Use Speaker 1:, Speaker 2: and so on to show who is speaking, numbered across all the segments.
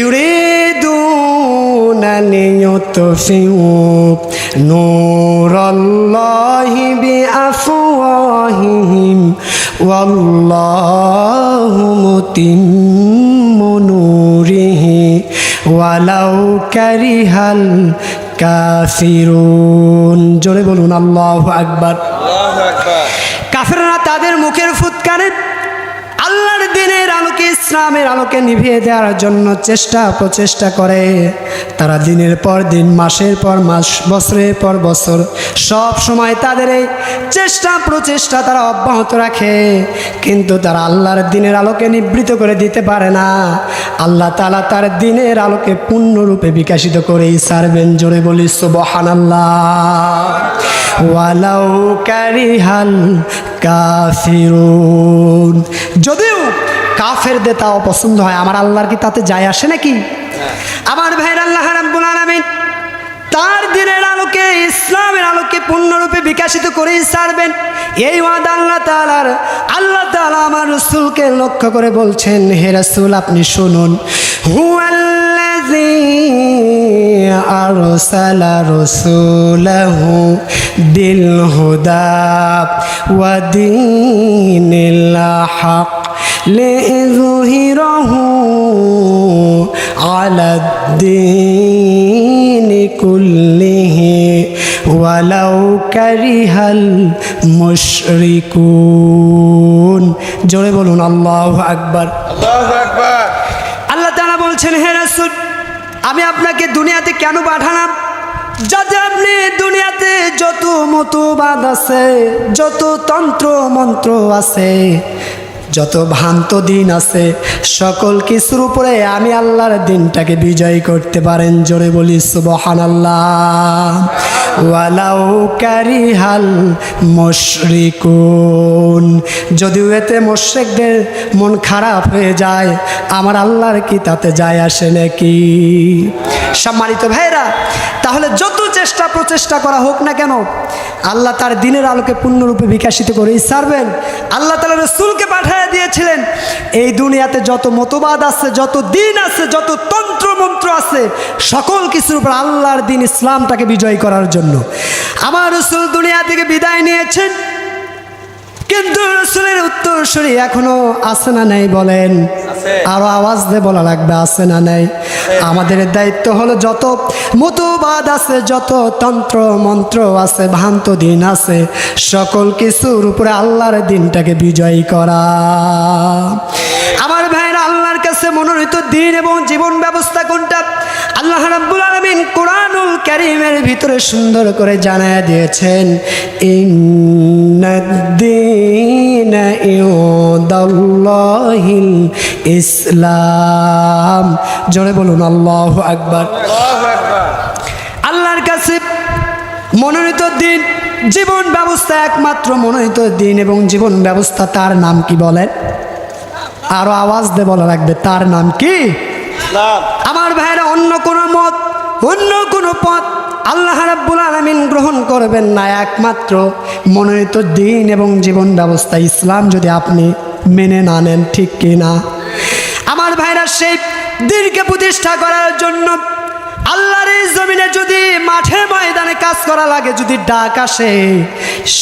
Speaker 1: ইউরে দু নূরল্লাহিবি আফিম অল্লাহমতিমুরিহি ওয়ালাউ ক্যারিহাল কাসিরুন জোরে বলুন আল্লাহ আকবর।
Speaker 2: আল্লাহ আকবর।
Speaker 1: ইসলামের আলোকে নিভিয়ে দেওয়ার জন্য চেষ্টা, প্রচেষ্টা করে। তারা দিনের পর দিন, মাসের পর মাস, বছরের পর বছর, সব সময় তাদের এই চেষ্টা, প্রচেষ্টা তারা অব্যাহত রাখে। কিন্তু তারা আল্লাহর দিনের আলোকে নিবৃত করে দিতে পারে না। আল্লাহ তালা তার দিনের আলোকে পূর্ণরূপে বিকাশিত করেই সারবেন জোরে বলি সুবহান ওয়ালাউ কারিহাল যদিও কাফেরদের তাও পছন্দ হয় আমার আল্লাহর কি তাতে যায় আসে নাকি আমার ভাইয়ের আল্লাহ রাব্বুল আলামিন তার দিনের আলোকে ইসলামের আলোকে পূর্ণরূপে বিকাশিত করেই ছাড়বেন এই ওয়াদ আল্লাহ তালার আল্লাহ তালা আমার রসুলকে লক্ষ্য করে বলছেন হে রসুল আপনি শুনুন হুয়াল্লাযী أرسل رسوله بالهدى ودين الحق ليظهره على الدين كله ولو كره المشركون জোরে বলুন আল্লাহ আকবার
Speaker 2: আল্লাহু আকবার
Speaker 1: আল্লাহ তাআলা বলছেন হে রাসূল আমি আপনাকে দুনিয়াতে কেন পাঠালাম যাতে আপনি দুনিয়াতে যত মতবাদ আছে যত তন্ত্র মন্ত্র আছে যত ভ্রান্ত দিন আছে, সকল কিছুর উপরে আমি আল্লাহর দিনটাকে বিজয় করতে পারেন। জোরে বলি সুবহান আল্লাহ ওয়ালাউ যদিও এতে মোশেকদের মন খারাপ হয়ে যায়, আমার আল্লাহর কি তাতে যায় আসে নাকি? সম্মানিত ভাইরা তাহলে যত চেষ্টা প্রচেষ্টা করা হোক না কেন, আল্লাহ তার দিনের আলোকে পূর্ণরূপে বিকাশিত করেই সারবেন আল্লাহ তালা রসুলকে পাঠিয়ে দিয়েছিলেন। এই দুনিয়াতে যত মতবাদ আছে, যত দিন আছে, যত তন্ত্র মন্ত্র আছে, সকল কিছুর উপর আল্লাহর দিন ইসলামটাকে বিজয় করার জন্য। আমার রসুল দুনিয়া থেকে বিদায় নিয়েছেন। কিন্তু রসুলের উত্তর উত্তরসূরি এখনও আছে না নেই বলেন? আরও আওয়াজ দিয়ে বলা লাগবে আছে না নেই? আমাদের দায়িত্ব হলো যত মতবাদ আছে যত তন্ত্র মন্ত্র আছে ভ্রান্ত দিন আছে সকল কিছুর উপরে আল্লাহর দিনটাকে বিজয়ী করা। আমার ভাইয়ের আল্লাহর কাছে মনোনীত দিন এবং জীবন ব্যবস্থা কোনটা? আল্লাহ রাব্বুল আলামিন কোরআনুল কারীমের ভিতরে সুন্দর করে জানায় দিয়েছেন ইন্নাদ্দীন ইউদাল্লাহিল ইসলাম। জোরে বলুন আল্লাহু আকবার।
Speaker 2: আল্লাহু আকবার।
Speaker 1: আল্লাহর কাছে মনোনীত দিন জীবন ব্যবস্থা একমাত্র মনোনীত দিন এবং জীবন ব্যবস্থা তার নাম কি বলেন? আরও আওয়াজ দিয়ে বলা লাগবে তার নাম কি? আমার ভাইরা অন্য কোনো মত, অন্য কোনো পথ আল্লাহ রাব্বুল আলামিন গ্রহণ করবেন না। একমাত্র মনোনীত দিন এবং জীবন ব্যবস্থা ইসলাম যদি আপনি মেনে না নেন, ঠিক কি না? আমার ভাইরা সেই দিনকে প্রতিষ্ঠা করার জন্য আল্লাহর এই জমিনে যদি মাঠে ময়দানে কাজ করা লাগে, যদি ডাক আসে,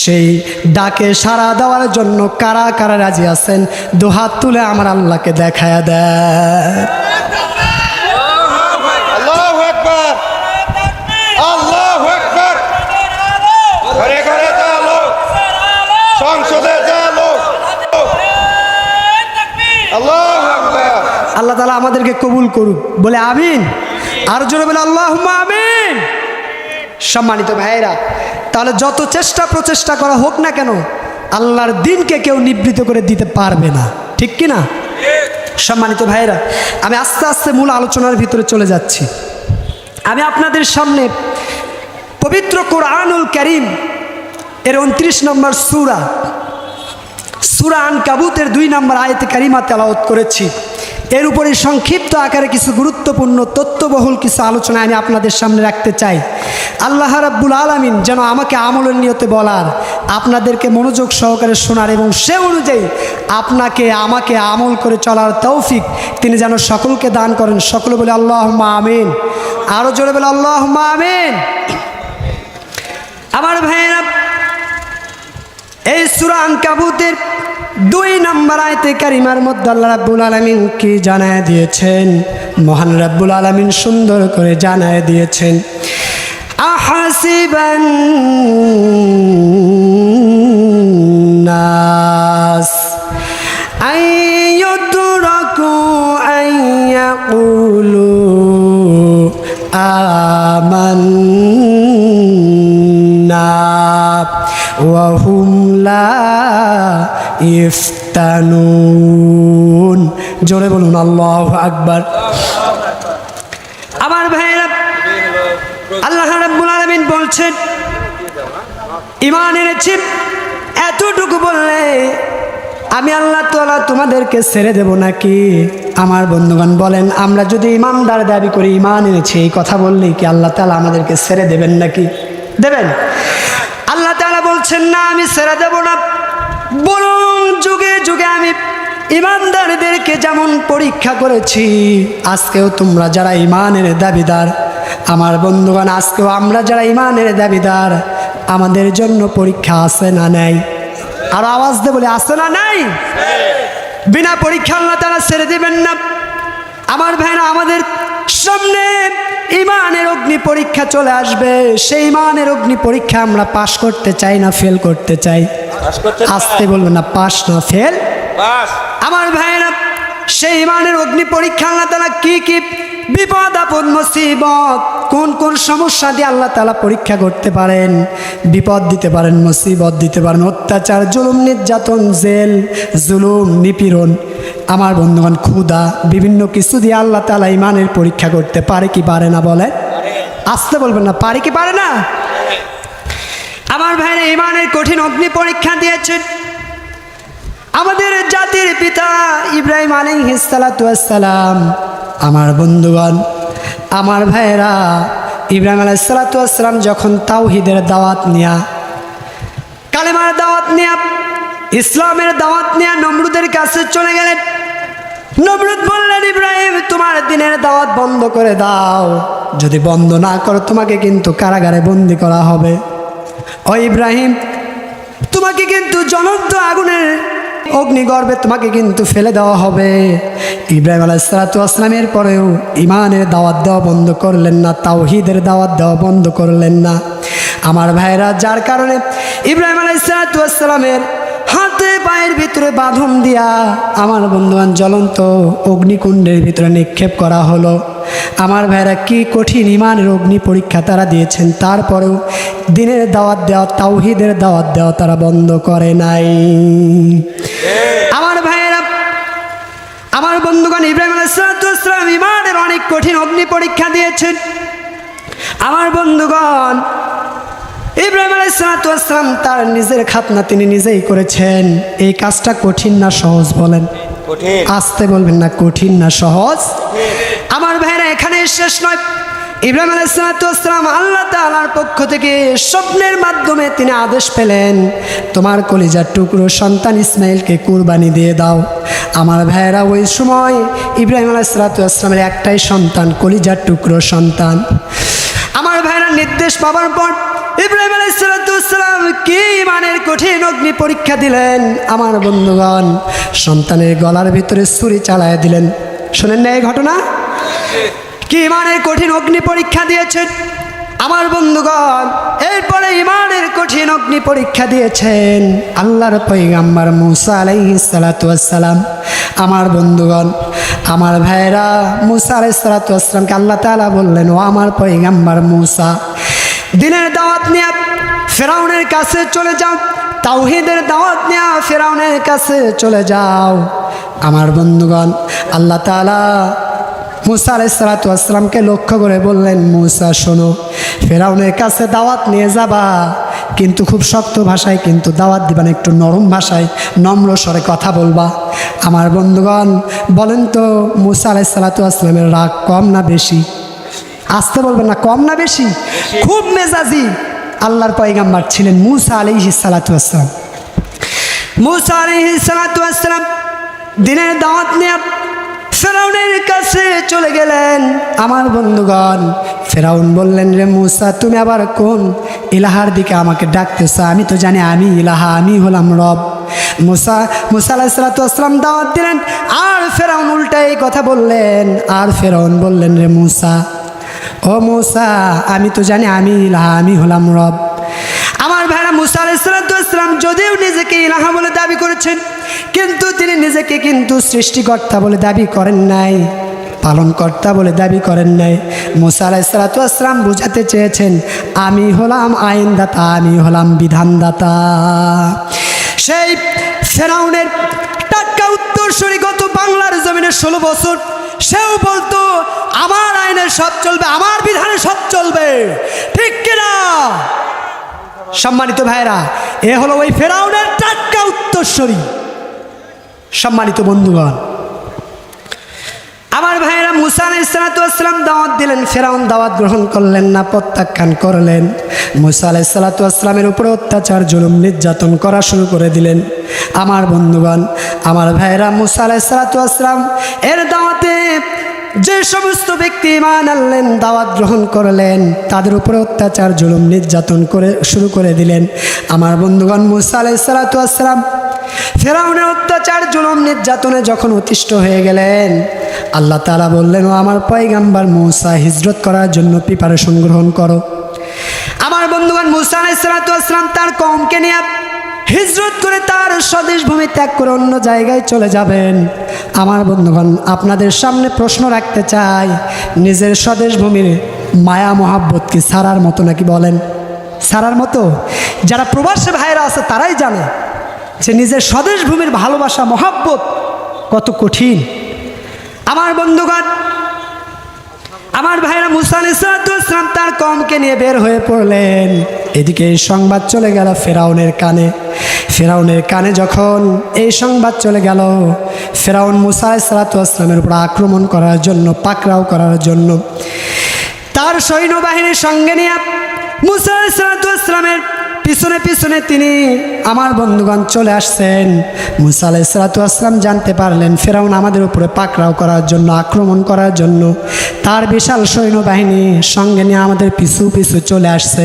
Speaker 1: সেই ডাকে সাড়া দেওয়ার জন্য কারা কারা রাজি আছেন? দুহাত তুলে আমার আল্লাহকে দেখায় দেয় করুক। বলে আমিন। আর জোরে বলে আল্লাহ আমিন। সম্মানিত ভাইয়েরা, তাহলে যত চেষ্টা প্রচেষ্টা করা হোক না কেন, আল্লাহর দিনকে কেউ নিবৃত করে দিতে পারবে না। ঠিক কি না? সম্মানিত ভাইয়েরা, আমি আস্তে আস্তে মূল আলোচনার ভিতরে চলে যাচ্ছি। আমি আপনাদের সামনে পবিত্র কোরআনুল করিম এর উনত্রিশ নম্বর সুরা সুরা আন কাবুতের দুই নম্বর আয়তে কারিমা তেলাওত করেছি। এর উপরে সংক্ষিপ্ত আকারে কিছু গুরুত্বপূর্ণ তথ্যবহুল কিছু আলোচনা আমি আপনাদের সামনে রাখতে চাই। আল্লাহ রাব্বুল আলামিন যেন আমাকে আমলের নিয়তে বলার, আপনাদেরকে মনোযোগ সহকারে শোনার এবং সে অনুযায়ী আপনাকে, আমাকে আমল করে চলার তৌফিক তিনি যেন সকলকে দান করেন। সকলে বলে আল্লাহ আমিন। আরও জোরে বলে আল্লাহ আমিন। আমার ভাইয়েরা এই সুরান কাবুতের দুই নম্বর আয়তে কারিমার মধ্যে আল্লাহ রাব্বুল আলমিন কি জানায় দিয়েছেন? মহান রাব্বুল আলমিন সুন্দর করে জানায় দিয়েছেন। আহাসিবান নাস। আইয়ুতরাকু ওয়াহুমলা ইফতানুন। জোরে বলুন, আল্লাহ আকবার। আমার ভাইয়েরা, আল্লাহ রাব্বুল আলামিন বলছেন ইমান এনেছি এতটুকু বললে আমি আল্লাহ তোলা তোমাদেরকে ছেড়ে দেব নাকি? আমার বন্ধুগণ বলেন, আমরা যদি ইমানদার দাবি করি, ইমান এনেছি, এই কথা বললেই কি আল্লাহ তালা আমাদেরকে ছেড়ে দেবেন নাকি? দেবেন। বলছেন না, আমি সেরা দেব না। বরং যুগে যুগে আমি ইমানদারদেরকে যেমন পরীক্ষা করেছি, আজকেও তোমরা যারা ইমানের দাবিদার, আমার বন্ধুগণ, আজকেও আমরা যারা ইমানের দাবিদার, আমাদের জন্য পরীক্ষা আছে না নাই? আর আওয়াজ দে বলে, আছে না নাই? বিনা পরীক্ষা আল্লাহ তারা ছেড়ে দেবেন না। আমার ভাইরা, আমাদের সামনে ইমানের অগ্নি পরীক্ষা চলে আসবে। সেই ইমানের অগ্নি পরীক্ষা আমরা পাশ করতে চাই না ফেল করতে চাই। আসতে বলবেন না পাশ না ফেল আমার ভাইয়েরা সেই ইমানের অগ্নি পরীক্ষা আল্লাহ তারা কি কি বিপদ আপদ মুসিবত। কোন কোন সমস্যা দিয়ে আল্লাহ তালা পরীক্ষা করতে পারেন? বিপদ দিতে পারেন, মুসিবত দিতে পারেন। অত্যাচার, জুলুম, নির্যাতন, জেল, জুলুম, নিপীড়ন। আমার বন্ধুগণ ক্ষুদা বিভিন্ন কিছু দিয়ে আল্লাহ তালা ইমানের পরীক্ষা করতে পারে কি পারে না বলে? আসতে বলবেন না, পারে কি পারে না? আমার ভাইরা ইমানের কঠিন অগ্নি পরীক্ষা দিয়েছেন। আমাদের জাতির পিতা ইব্রাহিম আলিহিসালাম আমার বন্ধুগণ, আমার ভাইয়েরা, ইব্রাহিম আলাইসালাতাম যখন তাওহিদের দাওয়াত নিয়া, কালেমার দাওয়াত নিয়া, ইসলামের দাওয়াত নিয়া নমরুদের কাছে চলে গেলেন। নমরুদ বললেন, ইব্রাহিম, তোমার দিনের দাওয়াত বন্ধ করে দাও। যদি বন্ধ না করো, তোমাকে কিন্তু কারাগারে বন্দি করা হবে। ও ইব্রাহিম, তোমাকে কিন্তু জ্বলন্ত আগুনের অগ্নিগর্ভে তোমাকে কিন্তু ফেলে দেওয়া হবে। ইব্রাহিম আলাইসালাতামের পরেও ইমানের দাওয়াত দেওয়া বন্ধ করলেন না, তাওহিদের দাওয়াত দেওয়া বন্ধ করলেন না। আমার ভাইরা, যার কারণে ইব্রাহিম আলাইসালাতামের পায়ের ভিতরে বাঁধন দিয়া আমার বন্ধুবান জ্বলন্ত অগ্নিকুণ্ডের ভিতরে নিক্ষেপ করা হলো। আমার ভাইরা কি কঠিন ইমানের অগ্নি পরীক্ষা তারা দিয়েছেন, তারপরেও দিনের দাওয়াত দেওয়া, তাওহিদের দাওয়াত দেওয়া তারা বন্ধ করে নাই। আমার ভাইয়েরা, আমার বন্ধুগণ ইব্রাহিম আলাইসালাম ইমানের অনেক কঠিন অগ্নি পরীক্ষা দিয়েছেন। আমার বন্ধুগণ ইব্রাহিম আলাইসালাম তার নিজের খাতনা তিনি নিজেই করেছেন। এই কাজটা কঠিন না সহজ বলেন?
Speaker 2: কঠিন।
Speaker 1: আসতে বলবেন না কঠিন না সহজ? আমার ভাইরা এখানে শেষ নয়। ইব্রাহিম আলাইসালাম আল্লাহ তালার পক্ষ থেকে স্বপ্নের মাধ্যমে তিনি আদেশ পেলেন তোমার কলিজার টুকরো সন্তান ইসমাইলকে কুরবানি দিয়ে দাও। আমার ভাইয়েরা ওই সময় ইব্রাহিম আলাইসালামের একটাই সন্তান কলিজার টুকরো সন্তান। আমার ভাইরা নির্দেশ পাওয়ার পর ইব্রাহিম আলাইসালাম কি ইমানের কঠিন অগ্নি পরীক্ষা দিলেন? আমার বন্ধুগণ, সন্তানের গলার ভিতরে ছুরি চালায় দিলেন। শোনেন না এই ঘটনা? কি ইমানের কঠিন অগ্নি পরীক্ষা দিয়েছেন? আমার বন্ধুগণ, এরপরে ইমানের কঠিন অগ্নি পরীক্ষা দিয়েছেন আল্লাহর পৈগাম্বার মুসা আলাইসালাতাম আমার বন্ধুগণ, আমার ভাইরা মুসা আলাইসালাতামকে আল্লাহ তালা বললেন, ও আমার পৈগাম্বার মুসা দিনের দাওয়াত নিয়ে ফেরাউনের কাছে চলে যাও, তাওহিদের দাওয়াত নিয়ে ফেরাউনের কাছে চলে যাও। আমার বন্ধুগণ, আল্লাহ তালা মুসা আলাইসালাতামকে লক্ষ্য করে বললেন, মুসা, শোনো, ফেরাউনের কাছে দাওয়াত নিয়ে যাবা, কিন্তু খুব শক্ত ভাষায়, কিন্তু দাওয়াত দিবেন একটু নরম ভাষায়, নম্র স্বরে কথা বলবা। আমার বন্ধুগণ, বলেন তো, মুসা আলাইসালাতু আসলামের রাগ কম না বেশি? আসতে বলবেন না কম না বেশি? খুব মেজাজি। আল্লাহর পয়গাম্বার ছিলেন মুসা আলাইহি সালাতু আসসালাম মুসা আলাইহি সালাতু আসসালাম দিনের দাওয়াত নিয়ে ফেরাউনের কাছে চলে গেলেন। আমার বন্ধুগণ ফেরাউন বললেন রে মুসা তুমি আবার কোন ইলাহার দিকে আমাকে ডাকতেছ? আমি তো জানি আমি ইলাহা আমি হলাম রব। মুসা মুসা আলাইসালাতাম দাওয়াত দিলেন আর ফেরাউন উল্টা এই কথা বললেন। আর ফেরাউন বললেন রে মুসা ও মুসা, আমি তো জানি আমি ইলাহা, আমি হলাম রব। আমার ভাইরা মুসা আলাইসালাম যদিও নিজেকে ইলাহা বলে দাবি করেছেন, কিন্তু তিনি নিজেকে কিন্তু সৃষ্টিকর্তা বলে দাবি করেন নাই, পালনকর্তা বলে দাবি করেন নাই। মুসা আলাইসালাম বুঝাতে চেয়েছেন, আমি হলাম আইনদাতা, আমি হলাম বিধানদাতা। সেই ফেরাউনের টাটকা উত্তরসূরি গত বাংলার জমিনে ষোলো বছর, সেও বলতো আমার আইনে সব চলবে, আমার বিধানে সব চলবে। ঠিক কিনা? সম্মানিত ভাইরা এ হলো ওই ফেরাউনের টাটকা উত্তরস্বরী সম্মানিত বন্ধুগণ, আমার ভাইয়েরা, মুসা আলাইসালাতাম দাওয়াত দিলেন, ফেরাউন দাওয়াত গ্রহণ করলেন না, প্রত্যাখ্যান করলেন। মুসা আলাইসালাতামের উপরে অত্যাচার, জুলুম, নির্যাতন করা শুরু করে দিলেন। আমার বন্ধুগণ, আমার ভাইয়েরা, মুসা আলাইসালাতাম এর দাওয়াতে যে সমস্ত ব্যক্তি ইমান আনলেন, দাওয়াত গ্রহণ করলেন, তাদের উপরে অত্যাচার, জুলুম, নির্যাতন করে শুরু করে দিলেন। আমার বন্ধুগণ, মুসা আলাইসালাতাম ফেরাউনের অত্যাচার, জুলুম, নির্যাতনে যখন অতিষ্ঠ হয়ে গেলেন, আল্লাহ তালা বললেন, ও আমার পয়গাম্বার মৌসা, হিজরত করার জন্য প্রিপারেশন গ্রহণ করো। আমার বন্ধুগণ, মুসা আলাইসালাতাম তার কমকে নিয়ে হিজরত করে তার স্বদেশ ভূমি ত্যাগ করে অন্য জায়গায় চলে যাবেন। আমার বন্ধুগণ, আপনাদের সামনে প্রশ্ন রাখতে চাই, নিজের স্বদেশ ভূমির মায়া মহাব্বত কি সারার মতো নাকি বলেন? সারার মতো? যারা প্রবাসী ভাইয়েরা আছে, তারাই জানে যে নিজের স্বদেশ ভূমির ভালোবাসা, মহাব্বত কত কঠিন। আমার বন্ধুগণ আমার ভাইরা মুসা আলাইসালাম তার কমকে নিয়ে বের হয়ে পড়লেন। এদিকে এই সংবাদ চলে গেল ফেরাউনের কানে। ফেরাউনের কানে যখন এই সংবাদ চলে গেল, ফেরাউন মুসা ইসলাতামের উপর আক্রমণ করার জন্য পাকরাও করার জন্য, তার সৈন্যবাহিনীর সঙ্গে নিয়ে মুসা ইসলাতামের পিছনে পিছনে তিনি আমার বন্ধুগণ চলে আসছেন। মুসা আলাইসালাতাম জানতে পারলেন, ফেরাউন আমাদের উপরে পাকড়াও করার জন্য, আক্রমণ করার জন্য, তার বিশাল সৈন্যবাহিনী সঙ্গে নিয়ে আমাদের পিছু পিছু চলে আসছে।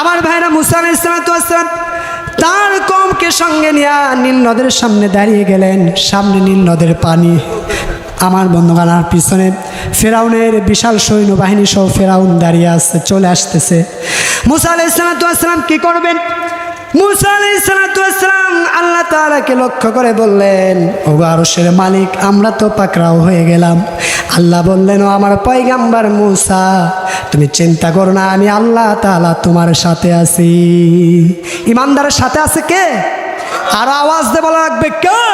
Speaker 1: আমার ভাইরা মুসা আলাইসালাতাম তার কমকে সঙ্গে নিয়ে নীল নদের সামনে দাঁড়িয়ে গেলেন, সামনে নীল নদের পানি। আমার বন্ধুগান আর পিছনে ফেরাউনের বিশাল সৈন্যবাহিনী সহ ফেরাউন দাঁড়িয়ে আসছে চলে আসতেছে। মুসা আলাই সালাতাম কি করবেন? মুসা আলাই সালাতাম আল্লাহ তালাকে লক্ষ্য করে বললেন ও আরসের মালিক, আমরা তো পাকড়াও হয়ে গেলাম। আল্লাহ বললেন, ও আমার পয়গাম্বার মুসা, তুমি চিন্তা করো না, আমি আল্লাহ তালা তোমার সাথে আছি। ইমানদারের সাথে আছে কে? আর আওয়াজ দিয়ে বলা লাগবে কে?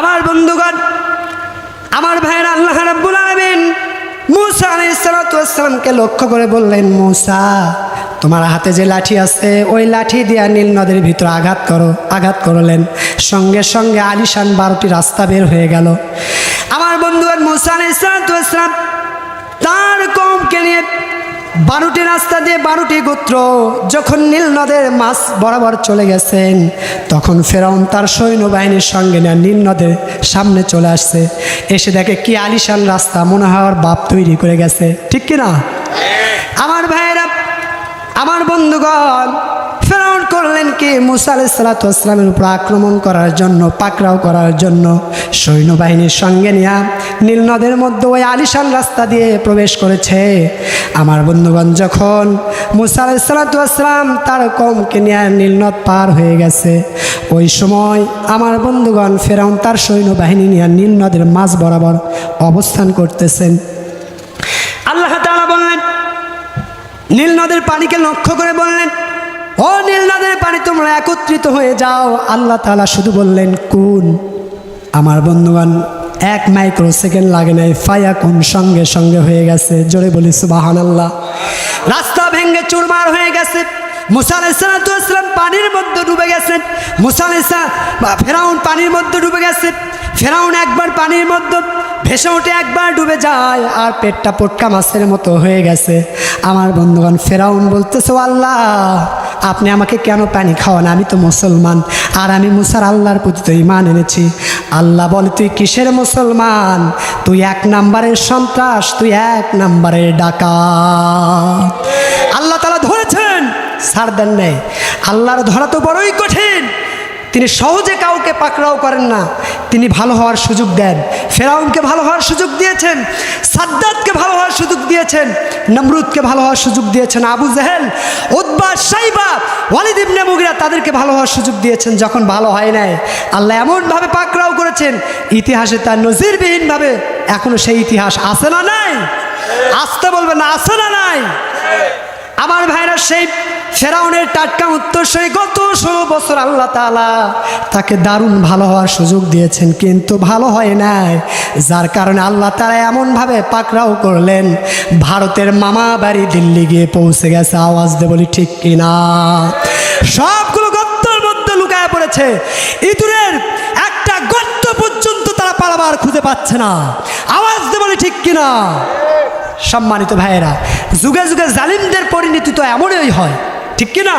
Speaker 1: আমার বন্ধুগণ, আমার ভাইয়ের আল্লাহ রাব্বুল আলামিন মুসা আলাইসালামকে লক্ষ্য করে বললেন, মুসা, তোমার হাতে যে লাঠি আছে, ওই লাঠি দিয়া নীল নদের ভিতরে আঘাত করো, আঘাত করলেন। সঙ্গে সঙ্গে আলিশান বারোটি রাস্তা বের হয়ে গেল। আমার বন্ধুগণ, মুসা আলাইসালাম তার কমকে নিয়ে বারোটি রাস্তা দিয়ে বারোটি গোত্র যখন নীল নদের মাছ বরাবর চলে গেছেন তখন ফেরাউন তার সৈন্যবাহিনীর সঙ্গে না নীল নদের সামনে চলে আসছে। এসে দেখে কি আলিশান রাস্তা মনে হওয়ার বাপ তৈরি করে গেছে। ঠিক কিনা? আমার ভাইয়েরা আমার বন্ধুগণ করলেন কি? মুসা আলাইসালাতামের উপর আক্রমণ করার জন্য, পাকড়াও করার জন্য সৈন্যবাহিনীর সঙ্গে নিয়ে নীল নদের মধ্যে ওই আলিশান রাস্তা দিয়ে প্রবেশ করেছে। আমার বন্ধুগণ, যখন মুসা আলাইসালাতাম তার কমকে নিয়ে নীলনদ পার হয়ে গেছে, ওই সময় আমার বন্ধুগণ ফেরাউন তার সৈন্যবাহিনী নিয়ে নীল নদের মাঝ বরাবর অবস্থান করতেছেন। আল্লাহ বললেন, নীল নদের পানিকে লক্ষ্য করে বললেন ও নীল নদের পানি, তোমরা একত্রিত হয়ে যাও। আল্লাহ তাআলা শুধু বললেন, কোন? আমার বন্ধুগণ, এক মাইক্রো সেকেন্ড লাগে নাই, ফায়া কোন সঙ্গে সঙ্গে হয়ে গেছে। জোরে বলি সুবাহান আল্লাহ রাস্তা ভেঙ্গে চুরমার হয়ে গেছে। মুসা আলাইসালাম পানির মধ্যে ডুবে গেছেন মুসা আলাইসা বা ফেরাউন পানির মধ্যে ডুবে গেছে। ফেরাউন একবার পানির মধ্যে ভেসে উঠে একবার ডুবে যায়, আর পেটটা পটকা মাছের মতো হয়ে গেছে। আমার বন্ধুগণ, ফেরাউন বলতেছে, আল্লাহ আপনি আমাকে কেন পানি খাওয়ান? আমি তো মুসলমান। আর আমি মুসার আল্লাহর প্রতি তো ইমান এনেছি। আল্লাহ বলে, তুই কিসের মুসলমান? তুই এক নাম্বারের সন্ত্রাস, তুই এক নাম্বারের ডাকা আল্লাহ তালা ধরেছেন সার দেন নেই। আল্লাহর ধরা তো বড়ই কঠিন। তিনি সহজে কাউকে পাকড়াও করেন না। তিনি ভালো হওয়ার সুযোগ দেন। ফেরাউনকে ভালো হওয়ার সুযোগ দিয়েছেন। সাদ্দাতকে ভালো হওয়ার সুযোগ দিয়েছেন। নমরুদকে ভালো হওয়ার সুযোগ দিয়েছেন। আবু জাহেল উদ্বা সাইবা ওয়ালিদ ইবনে মুগিরা তাদেরকে ভালো হওয়ার সুযোগ দিয়েছেন যখন ভালো হয় নাই। আল্লাহ এমনভাবে পাকড়াও করেছেন, ইতিহাসে তার নজিরবিহীনভাবে এখনও সেই ইতিহাস আছে না নাই? আসতে বলবে না আছে না নাই? আমার ভাইরা সেই ফেরাউনের টাটকা উত্তর সেই গত ষোলো বছর আল্লাহ তালা তাকে দারুণ ভালো হওয়ার সুযোগ দিয়েছেন, কিন্তু ভালো হয় নাই। যার কারণে আল্লাহ তারা এমনভাবে পাকড়াও করলেন, ভারতের মামা বাড়ি দিল্লি গিয়ে পৌঁছে গেছে। আওয়াজ দে বলি, ঠিক কিনা? সবগুলো গর্তর মধ্যে লুকায় পড়েছে। ইঁদুরের একটা গর্ত পর্যন্ত তারা পালাবার খুঁজে পাচ্ছে না। আওয়াজ দে বলি, ঠিক কিনা? সম্মানিত ভাইয়েরা, যুগে যুগে জালিমদের পরিণতি তো এমনই হয়। ঠিক কিনা